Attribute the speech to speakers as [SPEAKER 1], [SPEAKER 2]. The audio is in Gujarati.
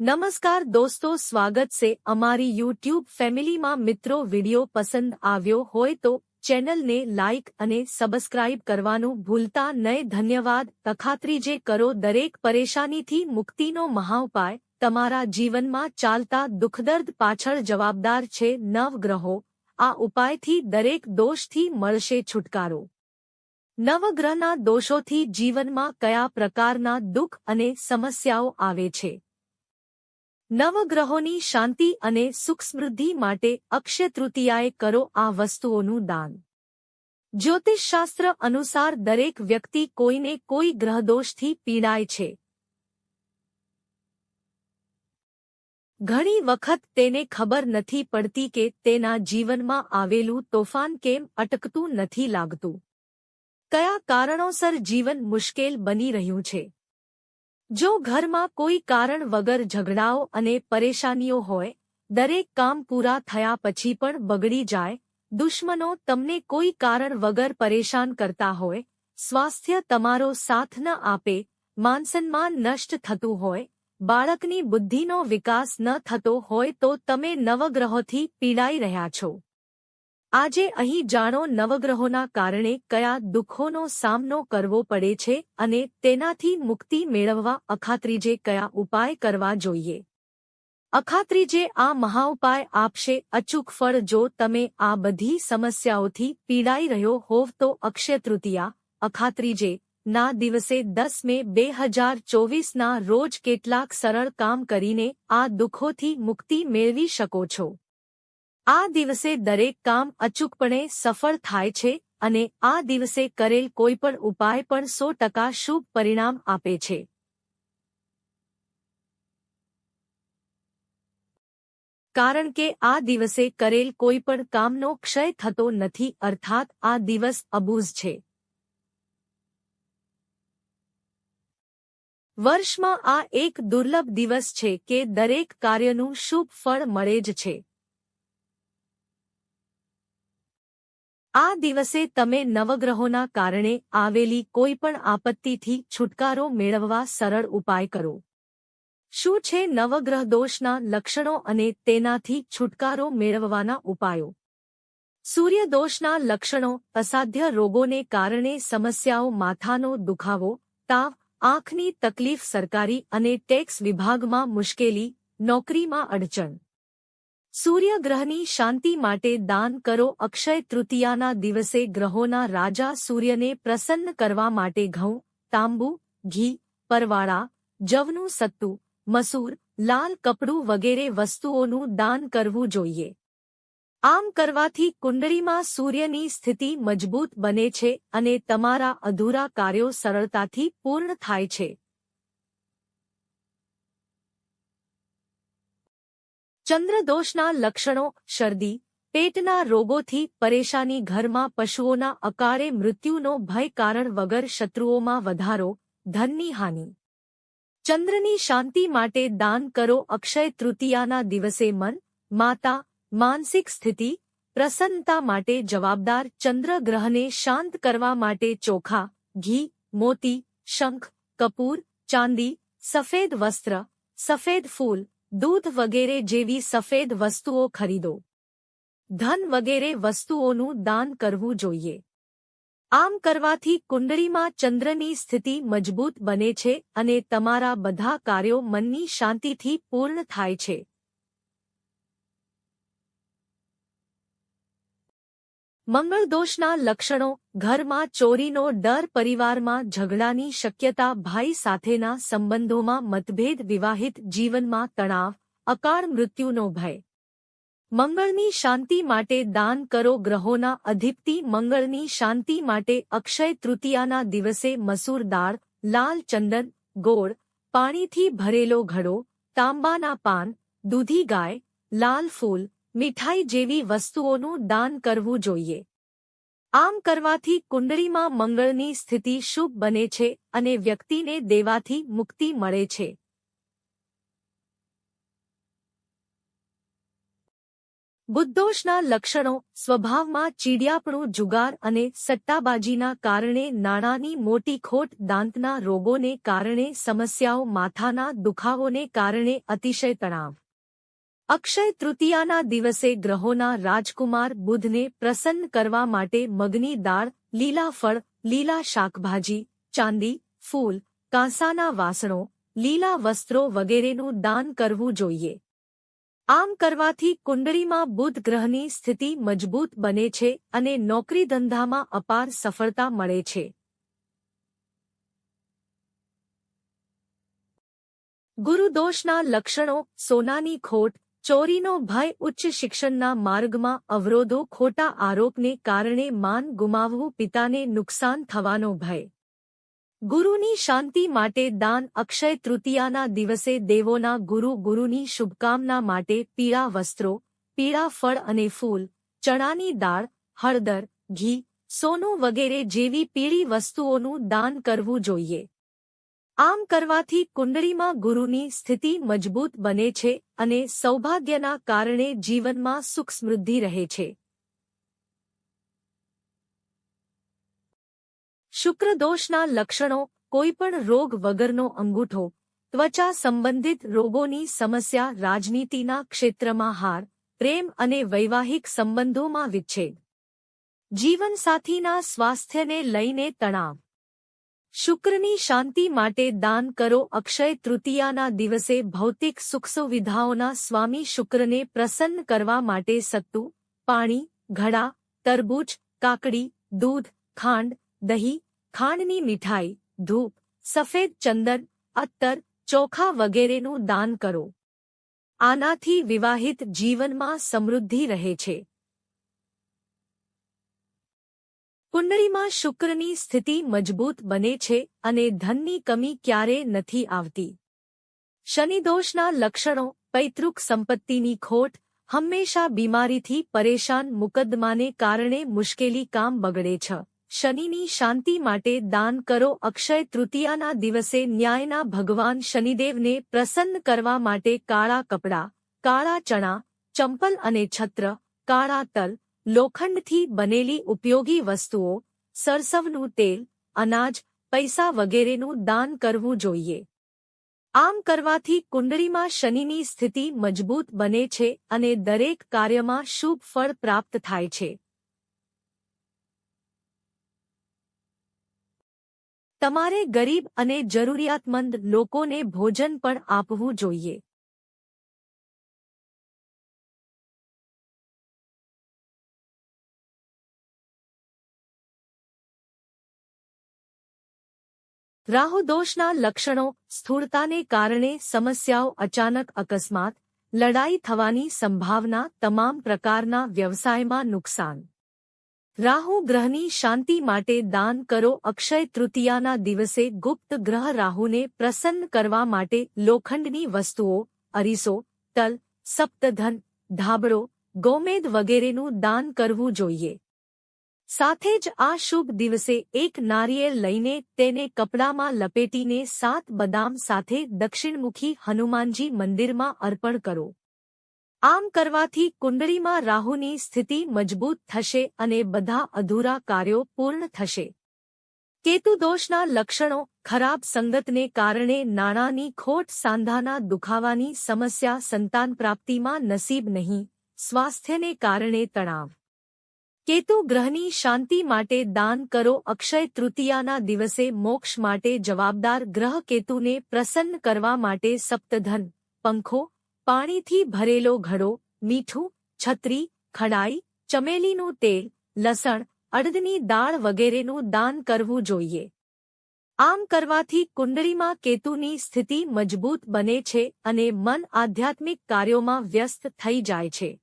[SPEAKER 1] નમસ્કાર દોસ્તો, સ્વાગત છે અમારી યુટ્યુબ ફેમિલીમાં મિત્રો. વિડિયો પસંદ આવ્યો હોય તો ચેનલને લાઇક અને સબસ્ક્રાઇબ કરવાનું ભૂલતા નહીં. ધન્યવાદ. તખાત્રીજે કરો, દરેક પરેશાનીથી મુક્તિનો મહાઉપાય તમારા જીવનમાં ચાલતા દુઃખદર્દ પાછળ જવાબદાર છે. નવગ્રહો, આ ઉપાયથી દરેક દોષથી મળશે છુટકારો. નવગ્રહના દોષોથી જીવનમાં કયા પ્રકારના દુઃખ અને સમસ્યાઓ આવે છે? નવગ્રહોની શાંતિ અને સુખ સમૃદ્ધિ માટે અક્ષય તૃતીયાએ કરો આ વસ્તુઓનું દાન. જ્યોતિષશાસ્ત્ર અનુસાર દરેક વ્યક્તિ કોઈને કોઈ ગ્રહદોષથી પીડાય છે. ઘણી વખત તેને ખબર નથી પડતી કે તેના જીવનમાં આવેલું તોફાન કેમ અટકતું નથી લાગતું. કયા કારણોસર જીવન મુશ્કેલ બની રહ્યું છે? જો ઘરમાં કોઈ કારણ વગર ઝઘડાઓ અને પરેશાનીઓ હોય, દરેક કામ પૂરા થયા પછી પણ બગડી જાય, દુશ્મનો તમને કોઈ કારણ વગર પરેશાન કરતા હોય, સ્વાસ્થ્ય તમારો સાથ ન આપે, માનસન્માન નષ્ટ થતું હોય, બાળકની બુદ્ધિનો વિકાસ ન થતો હોય તો તમે નવગ્રહોથી પીડાઈ રહ્યા છો. આજે અહીં જાણો નવગ્રહોના કારણે કયા દુઃખોનો સામનો કરવો પડે છે અને તેનાથી મુક્તિ મેળવવા અખાત્રીજે કયા ઉપાય કરવા જોઈએ? અખાત્રીજે આ મહાઉપાય આપશે, અચૂક ફળ જો તમે આ બધી સમસ્યાઓથી પીડાઈ રહ્યો હોવ તો અક્ષય તૃતીયા, અખાત્રીજે, ના દિવસે દસ મે બે હજાર ચોવીસના રોજ કેટલાક સરળ કામ કરીને આ દુઃખોથી મુક્તિ મેળવી શકો છો. આ દિવસે દરેક કામ અચૂકપણે સફળ થાય છે અને આ દિવસે કરેલ કોઈપણ ઉપાય પણ સો ટકા શુભ પરિણામ આપે છે. કારણ કે આ દિવસે કરેલ કોઈપણ કામનો ક્ષય થતો નથી અર્થાત આ દિવસ અબૂઝ છે. વર્ષમાં આ એક દુર્લભ દિવસ છે કે દરેક કાર્યનું શુભ ફળ મળે જ છે. આ દિવસે તમે નવગ્રહોના કારણે આવેલી કોઈપણ આપત્તિથી છુટકારો મેળવવા સરળ ઉપાય કરો. શું છે નવગ્રહ દોષના લક્ષણો અને તેનાથી છુટકારો મેળવવાના ઉપાયો? સૂર્યદોષના લક્ષણો અસાધ્ય રોગોને કારણે સમસ્યાઓ માથાનો દુખાવો, તાવ, આંખની તકલીફ સરકારી અને ટેક્સ વિભાગમાં મુશ્કેલી, નોકરીમાં અડચણ. સૂર્યગ્રહની શાંતિ માટે દાન કરો. અક્ષય તૃતીયાના દિવસે ગ્રહોના રાજા સૂર્યને પ્રસન્ન કરવા માટે ઘઉં, તાંબુ, ઘી, પરવાળા, જવનું સત્તુ, મસૂર, લાલ કપડું વગેરે વસ્તુઓનું દાન કરવું જોઈએ. આમ કરવાથી કુંડળીમાં સૂર્યની સ્થિતિ મજબૂત બને છે અને તમારા અધૂરા કાર્યો સરળતાથી પૂર્ણ થાય છે. ચંદ્રદોષના લક્ષણો, શરદી, પેટના રોગોથી પરેશાની ઘરમાં પશુઓના અકારે મૃત્યુનો ભય કારણ વગર શત્રુઓમાં વધારો, ધનની હાનિ. ચંદ્રની શાંતિ માટે દાન કરો અક્ષય તૃતીયાના દિવસે મન, માતા, માનસિક સ્થિતિ, પ્રસન્નતા માટે જવાબદાર ચંદ્રગ્રહને શાંત કરવા માટે ચોખા, ઘી, મોતી, શંખ, કપૂર, ચાંદી, સફેદ વસ્ત્ર, સફેદ ફૂલ દૂધ વગેરે જેવી સફેદ વસ્તુઓ ખરીદો. ધન વગેરે વસ્તુઓનું દાન કરવું જોઈએ. આમ કરવાથી કુંડળીમાં ચંદ્રની સ્થિતિ મજબૂત બને છે અને તમારા બધા કાર્યો મનની શાંતિથી પૂર્ણ થાય છે. મંગળદોષના લક્ષણો, ઘરમાં ચોરીનો ડર, પરિવારમાં ઝઘડાની શક્યતા, ભાઈ સાથેના સંબંધોમાં મતભેદ, વિવાહિત જીવનમાં તણાવ, અકાળ મૃત્યુનો ભય. મંગળની શાંતિ માટે દાન કરો ગ્રહોના અધિપતિ, મંગળની શાંતિ માટે અક્ષય તૃતીયાના દિવસે મસૂર દાળ, લાલ ચંદન, ગોળ, પાણીથી ભરેલો ઘડો, તાંબાના પાન, દૂધી ગાય, લાલ ફૂલ મીઠાઈ જેવી વસ્તુઓનું દાન કરવું જોઈએ. આમ કરવાથી કુંડળીમાં મંગળની સ્થિતિ શુભ બને છે અને વ્યક્તિને દેવાથી મુક્તિ મળે છે. બુદ્ધોષના લક્ષણો સ્વભાવમાં ચીડિયાપણું, જુગાર અને સટ્ટાબાજીના કારણે નાણાંની મોટી ખોટ દાંતના રોગોને કારણે સમસ્યાઓ માથાના દુખાવોને કારણે અતિશય તણાવ. અક્ષય તૃતીયાના દિવસે ગ્રહોના રાજકુમાર બુધને પ્રસન્ન કરવા માટે મગની દાળ, લીલા ફળ, લીલા શાકભાજી, ચાંદી, ફૂલ, કાંસાના વાસણો, લીલા વસ્ત્રો વગેરેનું દાન કરવું જોઈએ. આમ કરવાથી કુંડળીમાં બુધ ગ્રહની સ્થિતિ મજબૂત બને છે અને નોકરી ધંધામાં અપાર સફળતા મળે છે. ગુરુદોષના લક્ષણો, સોનાની ખોટ ચોરીનો ભય ઉચ્ચ શિક્ષણના માર્ગમાં અવરોધો ખોટા આરોપને કારણે માન ગુમાવવું પિતાને નુકસાન થવાનો ભય. ગુરુની શાંતિ માટે દાન અક્ષય તૃતીયાના દિવસે દેવોના ગુરુ ગુરુની શુભકામના માટે પીળા વસ્ત્રો, પીળા ફળ અને ફૂલ, ચણાની દાળ, હળદર, ઘી, સોનું વગેરે જેવી પીળી વસ્તુઓનું દાન કરવું જોઈએ. આમ કરવાથી કુંડળીમાં ગુરુની સ્થિતિ મજબૂત બને છે અને સૌભાગ્યના કારણે જીવનમાં સુખ સમૃદ્ધિ રહે છે. શુક્રદોષના લક્ષણો કોઈપણ રોગ વગરનો અંગૂઠો, ત્વચા સંબંધિત રોગોની સમસ્યા, રાજનીતિના ક્ષેત્રમાં હાર, પ્રેમ અને વૈવાહિક સંબંધોમાં વિચ્છેદ. જીવનસાથીના સ્વાસ્થ્યને લઈને તણાવ. શુક્રની શાંતિ માટે દાન કરો. અક્ષય તૃતીયાના દિવસે ભૌતિક સુખસુવિધાઓના સ્વામી શુક્રને પ્રસન્ન કરવા માટે સત્તુ, પાણી, ઘડા, તરબૂચ, કાકડી, દૂધ, ખાંડ, દહીં, ખાંડની મીઠાઈ, ધૂપ, સફેદ ચંદન અત્તર ચોખા વગેરેનું દાન કરો. આનાથી વિવાહિત જીવનમાં સમૃદ્ધિ રહે છે. કુંડળીમાં શુક્રની સ્થિતિ મજબૂત બને છે અને ધનની કમી ક્યારે નથી આવતી. શનિદોષના લક્ષણો, પૈતૃક સંપત્તિની ખોટ, હંમેશા બીમારીથી પરેશાન મુકદ્દમાને કારણે મુશ્કેલી કામ બગડે છે. શનિની શાંતિ માટે દાન કરો અક્ષય તૃતીયાના દિવસે ન્યાયના ભગવાન શનિદેવને પ્રસન્ન કરવા માટે કાળા કપડાં, કાળા ચણા, ચંપલ અને છત્ર, કાળા તલ લોખંડથી બનેલી ઉપયોગી વસ્તુઓ, સરસવનું તેલ, અનાજ, પૈસા વગેરેનું દાન કરવું જોઈએ. આમ કરવાથી કુંડળીમાં શનિની સ્થિતિ મજબૂત બને છે અને દરેક કાર્યમાં શુભ ફળ પ્રાપ્ત થાય છે. તમારે ગરીબ અને જરૂરિયાતમંદ લોકોને ભોજન પણ આપવું જોઈએ. રાહુદોષના લક્ષણો સ્થૂળતાને કારણે સમસ્યાઓ અચાનક અકસ્માત, લડાઈ થવાની સંભાવના તમામ પ્રકારના વ્યવસાયમાં નુકસાન. રાહુ ગ્રહની શાંતિ માટે દાન કરો અક્ષય તૃતીયાના દિવસે ગુપ્ત ગ્રહ રાહુને પ્રસન્ન કરવા માટે લોખંડની વસ્તુઓ, અરીસો, તલ, સપ્તધન, ધાબળો, ગોમેદ વગેરેનું દાન કરવું જોઈએ. સાથે જ આ શુભ દિવસે એક નારિયેળ લઈને તેને કપડામાં લપેટીને સાત બદામ સાથે દક્ષિણમુખી હનુમાનજી મંદિરમાં અર્પણ કરો. આમ કરવાથી કુંડળીમાં રાહુની સ્થિતિ મજબૂત થશે અને બધા અધૂરા કાર્યો પૂર્ણ થશે. કેતુદોષના લક્ષણો ખરાબ સંગતને કારણે નાણાંની ખોટ સાંધાના દુખાવાની સમસ્યા સંતાન પ્રાપ્તિમાં નસીબ નહીં, સ્વાસ્થ્યને કારણે તણાવ. કેતુ ગ્રહની શાંતિ માટે દાન કરો અક્ષય તૃતીયાના દિવસે મોક્ષ માટે જવાબદાર ગ્રહ કેતુને પ્રસન્ન કરવા માટે સપ્તધન, પંખો, પાણીથી ભરેલો ઘડો, મીઠું, છત્રી, ખડાઈ, ચમેલીનું તેલ, લસણ, અડદની દાળ વગેરેનું દાન કરવું જોઈએ. આમ કરવાથી કુંડળીમાં કેતુની સ્થિતિ મજબૂત બને છે અને મન આધ્યાત્મિક કાર્યોમાં વ્યસ્ત થઈ જાય છે.